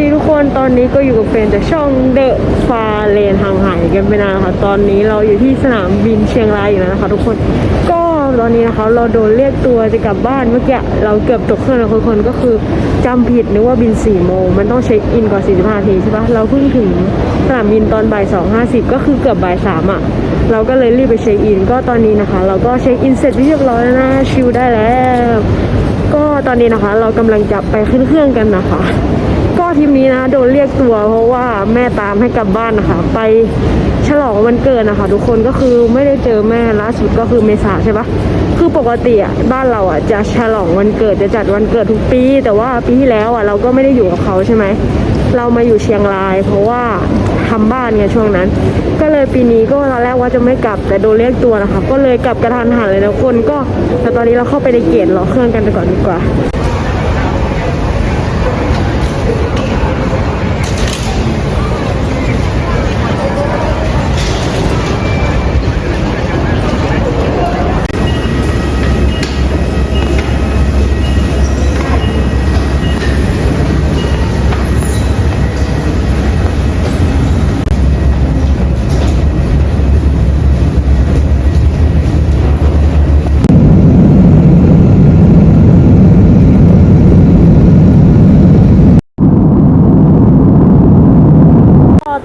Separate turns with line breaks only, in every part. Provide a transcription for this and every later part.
ดีทุกคนตอนนี้ก็อยู่กับเฟรนจากช่องเดอะฟาเลนห่างหายกันไปนานค่ะ ตอนนี้เราอยู่ที่สนามบินเชียงรายอยู่แล้วนะคะ ทุกคนก็ตอนนี้นะคะเราโดนเรียกตัวจะกลับบ้านเมื่อกี้เราเกือบตกเครื่องแล้วทุกคนก็คือจำผิดนึกว่าบิน4โมงมันต้องเช็คอินก่อน45นาทีใช่ปะเราเพิ่งถึงสนามบินตอนบ่าย2.50ก็คือเกือบบ่าย3อะเราก็เลยรีบไปเช็คอิน ก็ตอนนี้นะคะ เราก็เช็คอินเสร็จเรียบร้อยแล้วนะชิลได้แล้ว ก็ตอนนี้นะคะ เรากำลังจะไปขึ้นเครื่องกันนะคะ ทริปนี้นะโดนเรียกตัว เพราะว่าแม่ตามให้กลับบ้านนะคะ ไปฉลองวันเกิดนะคะ ทุกคนก็คือไม่ได้เจอแม่ล่าสุดก็คือเมษาใช่ปะคือปกติอะบ้านเราอะจะฉลองวันเกิดจะจัดวันเกิดทุกปี แต่ว่าปีที่แล้วอะเราก็ไม่ได้อยู่กับเขาใช่ไหมเรามาอยู่เชียงราย เพราะว่าทำบ้านไงช่วงนั้น ก็เลยปีนี้ก็ตอนแรกว่าจะไม่กลับแต่โดนเรียกตัวนะคะ ก็เลยกลับกระทันหันเลยนะทุกคนก็แต่ตอนนี้เราเข้าไปในเกตรอเครื่องกันไปก่อนดีกว่า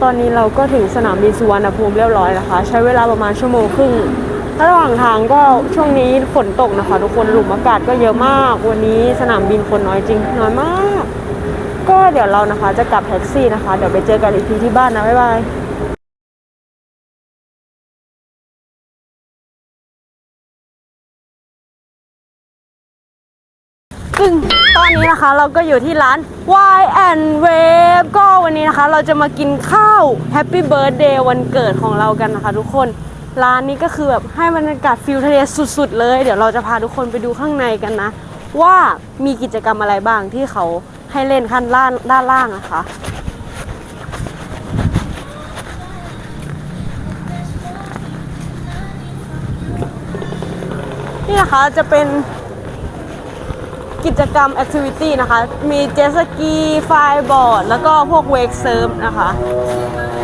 ตอนนี้เราก็ถึงสนามบินสุวรรณภูมิเรียบร้อยแล้วค่ะ ใช้เวลาประมาณชั่วโมงครึ่งระหว่างทางก็ช่วงนี้ฝนตกนะคะ ทุกคนหลุมอากาศก็เยอะมาก วันนี้สนามบินคนน้อยจริงน้อยมาก ก็เดี๋ยวเรานะคะจะกลับแท็กซี่นะคะ เดี๋ยวไปเจอกันอีกทีที่บ้านนะบ๊ายบาย ซึ่งตอนนี้นะคะเราก็อยู่ที่ร้าน Y and Wave ก็วันนี้นะคะ เราจะมากินข้าว Happy Birthday วันเกิดของเรากันนะคะ ทุกคนร้านนี้ก็คือแบบให้บรรยากาศฟิลทะเลสุดๆ เลย เดี๋ยวเราจะพาทุกคนไปดูข้างในกันนะ ว่ามีกิจกรรมอะไรบ้างที่เขาให้เล่นขั้นล่างด้านล่างนะคะนี่นะคะจะเป็น กิจกรรมแอคทิวิตี้นะคะ มีเจสกีไฟบอร์ด แล้วก็พวกเวกเซิร์ฟนะคะ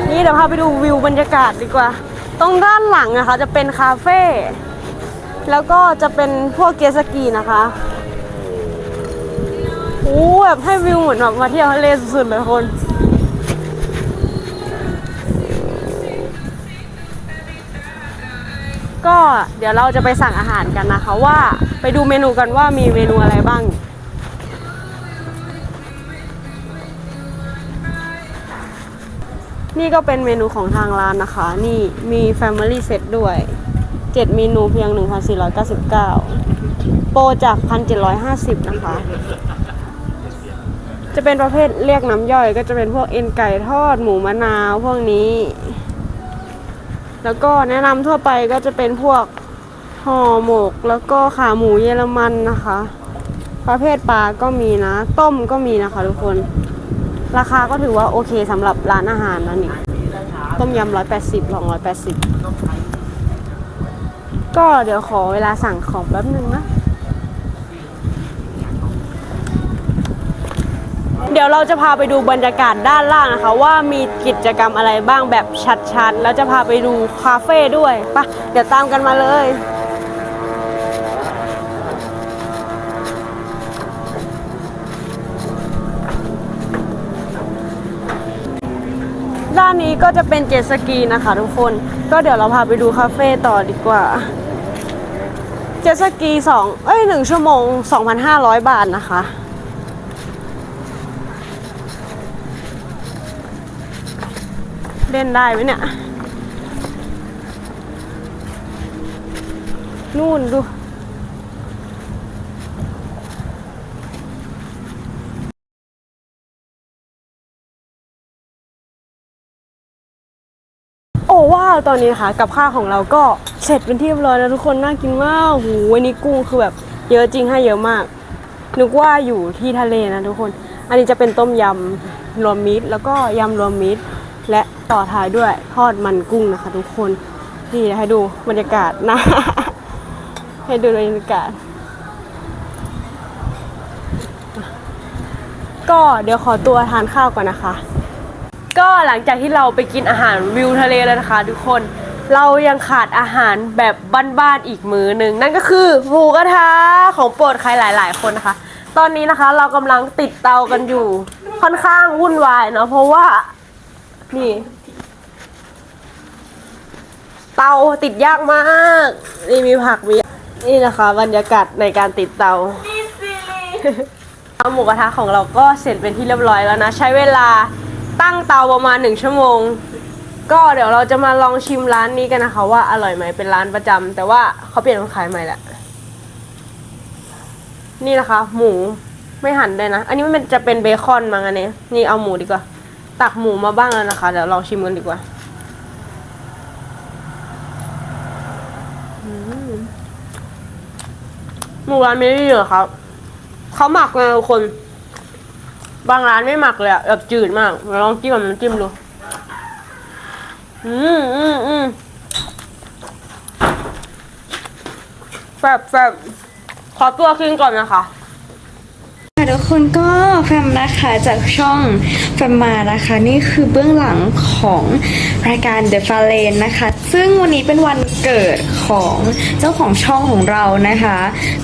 นี่เดี๋ยวพาไปดูวิวบรรยากาศดีกว่า ตรงด้านหลังนะคะจะเป็นคาเฟ่ แล้วก็จะเป็นพวกเจสกีนะคะโอ้แบบให้วิวเหมือนแบบมาเที่ยวทะเลสุดๆเลยคน ก็เดี๋ยวเราจะไปสั่งอาหารกันนะคะว่าไปดูเมนูกันว่ามีเมนูอะไรบ้าง นี่ก็เป็นเมนูของทางร้านนะคะ นี่มี Family Set ด้วย 7 เมนูเพียง 1,499 โปรจาก 1,750 นะคะ จะเป็นประเภทเรียกน้ำย่อยก็จะเป็นพวกเอ็นไก่ทอดหมูมะนาวพวกนี้ แล้วก็แนะนำทั่วไปก็จะเป็นพวกห่อหมก แล้วก็ขาหมูเยอรมันนะคะ ประเภทปลาก็มีนะ ต้มก็มีนะคะทุกคน ราคาก็ถือว่าโอเคสำหรับร้านอาหารนะนี่ต้มยำร้อยแปดสิบสองร้อยแปดสิบก็เดี๋ยวขอเวลาสั่งของแป๊บนึงนะ เดี๋ยวเราจะพาไปดูบรรยากาศด้านล่างนะคะ ว่ามีกิจกรรมอะไรบ้างแบบชัดๆ แล้วจะพาไปดูคาเฟ่ด้วยปะเดี๋ยวตามกันมาเลยด้านนี้ก็จะเป็นเจ็ตสกีนะคะทุกคน ก็เดี๋ยวเราพาไปดูคาเฟ่ต่อดีกว่า เจ็ตสกีสองเอ้ยหนึ่งชั่วโมง 2,500 บาทนะคะ เล่นได้ไหมเนี่ย นู่นดูโอ้ว้าวตอนนี้นะคะกับข้าวของเราก็เสร็จเป็นที่เรียบร้อยแล้วทุกคนน่ากินมากหูวันนี้กุ้งคือแบบเยอะจริงให้เยอะมาก นึกว่าอยู่ที่ทะเลนะทุกคน อันนี้จะเป็นต้มยำรวมมิตรแล้วก็ยำรวมมิตร และต่อท้ายด้วยทอดมันกุ้งนะคะ ทุกคนนี่ให้ดูบรรยากาศนะให้ดูบรรยากาศ ก็เดี๋ยวขอตัวทานข้าวก่อนนะคะ ก็หลังจากที่เราไปกินอาหารวิวทะเลแล้วนะคะ ทุกคนเรายังขาดอาหารแบบบ้านๆอีกมื้อหนึ่งนั่นก็คือหมูกระทะของโปรดใครหลาย ๆ คนนะคะ ตอนนี้นะคะเรากำลังติดเตากันอยู่ค่อนข้างวุ่นวายเนาะเพราะว่า นี่ เตาติดยากมาก นี่มีผักมี นี่นะคะ บรรยากาศในการติดเตาเอาหมูกระทะของเราก็เสร็จเป็นที่เรียบร้อยแล้วนะ ใช้เวลาตั้งเตาประมาณหนึ่งชั่วโมง ก็เดี๋ยวเราจะมาลองชิมร้านนี้กันนะคะ ว่าอร่อยไหมเป็นร้านประจำแต่ว่าเขาเปลี่ยนคนขายใหม่แหละนี่นะคะ หมูไม่หั่นเลยนะ อันนี้มันจะเป็นเบคอนมั้งอันนี้ นี่เอาหมูดีกว่า ตักหมูมาบ้างแล้วนะคะ เดี๋ยวลองชิมกันดีกว่าหมูร้านไม่ได้เหรอครับ เขาหมักไงทุกคน บางร้านไม่หมักเลยอะแบบจืดมากเราลองจิ้มกับน้ำจิ้มดู อืมอืมอืมแซ่บแซ่บขอตัวขึ้นก่อนนะคะ
ทุกคนก็แฟมนะคะจากช่องแฟมมานะคะ นี่คือเบื้องหลังของรายการ The f a l e n นะคะ ซึ่งวันนี้เป็นวันเกิด ของเจ้าของช่องของเรานะคะ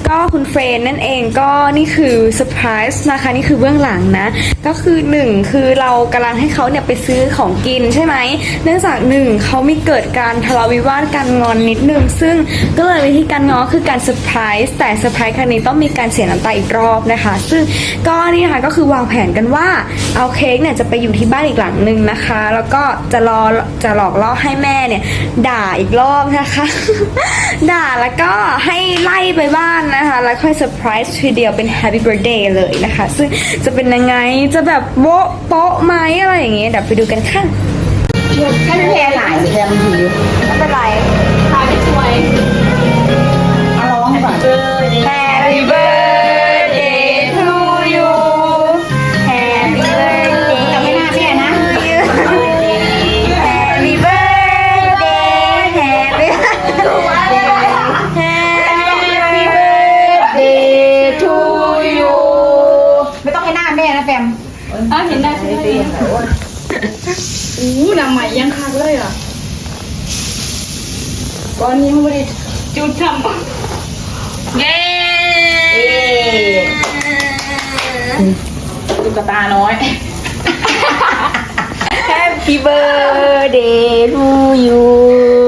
ก็คุณเฟรนนั่นเองก็นี่คือเซอร์ไพรส์นะคะนี่คือเบื้องหลังนะ ก็คือหนึ่งคือเรากำลังให้เขาเนี่ยไปซื้อของกินใช่ไหมเนื่องจากหนึ่งเขามีเกิดการทะเลาะวิวาทกันงอนนิดนึง ซึ่งก็เลยวิธีการง้อคือการเซอร์ไพรส์แต่เซอร์ไพรส์ครั้งนี้ต้องมีการเสียน้ำตาอีกรอบนะคะ ซึ่งก็นี่นะคะก็คือวางแผนกันว่าเอาเค้กเนี่ยจะไปอยู่ที่บ้านอีกหลังหนึ่งนะคะ แล้วก็จะรอจะหลอกล่อให้แม่เนี่ยด่าอีกรอบนะคะด่าแล้วก็ให้ไล่ไปบ้านนะคะ แล้วค่อยเซอร์ไพรส์ทีเดียวเป็น Happy Birthday เลยนะคะ ซึ่งจะเป็นยังไงจะแบบโบ๊ะโป๊ะไหมอะไรอย่างเงี้ยเดี๋ยวไปดูกันค่ะ
ให้แพรหลายแพรมันหิว
ไม่เป็นไร เห็นได้ใช่ไหม
อู้นำใหม่ยังคักเลยอะก้อนนี้มันไม่ได้จุดทำ
เย้
ตุ๊กตาน้อย
Happy birthday to you